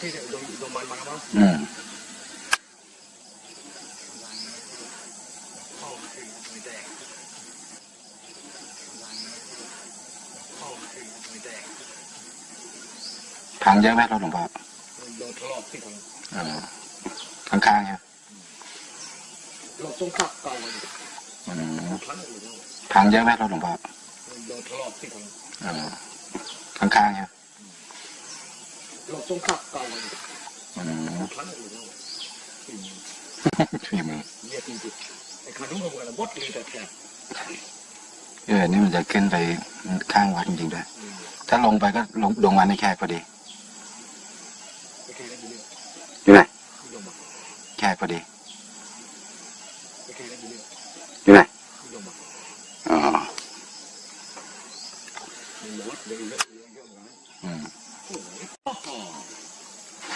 ที่โดนโดนมันมาแล้วมั้งอืมห้องคือไม่แม่แดงพังเยอะไหมรถหลวงพ่อโดนทะเลาะที่ทางข้างๆครับรถต้องขับเก่าเลยถังอื่นพังเยอะไหมรถหลวงพ่อโดนทะเลาะที่ทางข้างๆครับ รถต้องขับเก่าเลยอืมครั้งอื่นฝีมือเรียกจริงๆไอ้คันนู้นก็ว่าบดเลยแต่แค่เออนี่มันจะขึ้นไปข้างวัดจริงๆด้วย ถ้าลงไปก็ลงลงมาในแคกพอดีไม่เคยได้ยินเรื่องอยู่ไหนที่ลงมาแคกพอดีไม่เคยได้ยินเรื่องอยู่ไหนที่ลงมาอ๋อมั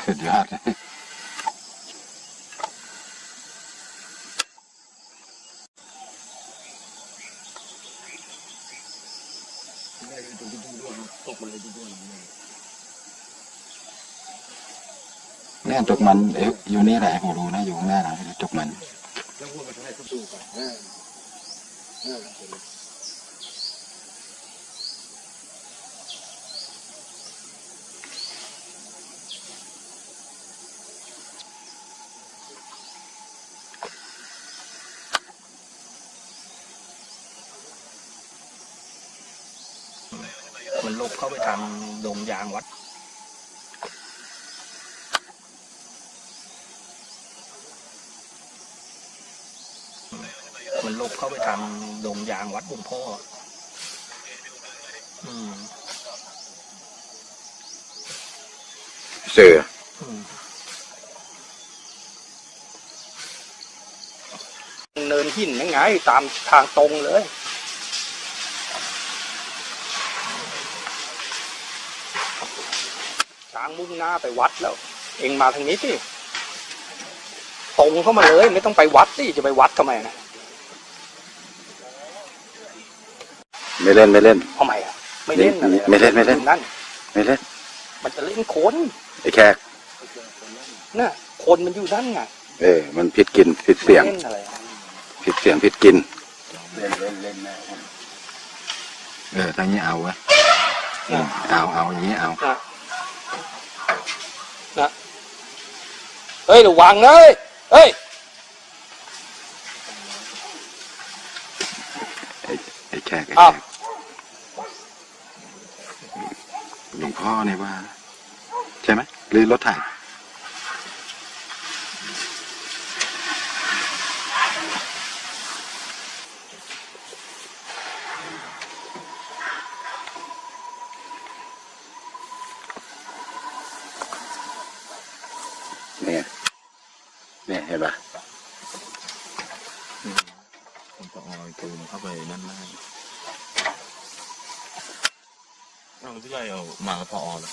สุดยอดเนี่ยตกมาเลยตรงด้วยเนี่ยจุกมันเอ๊ะอยู่นี่แหละผมรู้นะอยู่ข้างหน้าเราจุกมันแล้วพวกมันจะให้เขาดูกันเออ มันลบเข้าไปทางดงยางวัด มันลบเข้าไปทางดงยางวัดหลวงพ่อ อืมเสืออืมเนินหินยังไง ตามทางตรงเลย ทางมุ่งหน้าไปวัดแล้ว เองมาทางนี้สิตรงเข้ามาเลย ไม่ต้องไปวัดสิจะไปวัดทำไมนะไม่เล่นไม่เล่นทำไมอะไม่เล่นอะไรไม่เล่นไม่เล่นนั่นไม่เล่น มันจะเล่นคนไอ้แคกน่ะคนมันอยู่นั่นไงเออมันผิดกินผิดเสียงไม่เล่นอะไรอะผิดเสียงผิดกินเล่นเล่นเล่นนะเออทางนี้เอาวะอืมเอาเอาอย่างนี้เอา นะนะเฮ้ยระวังนะเฮ้ยเฮ้ยไอ้ไอ้แขกไอ้อ้าวแขกหลวงพ่อเนี่ยว่า ใช่ไหมหรือรถไถ เนี่ยเนี่ยเห็นปะผมก็เออยตูนเข้าไปนั่นได้เราที่ไรเอามากับพอเลย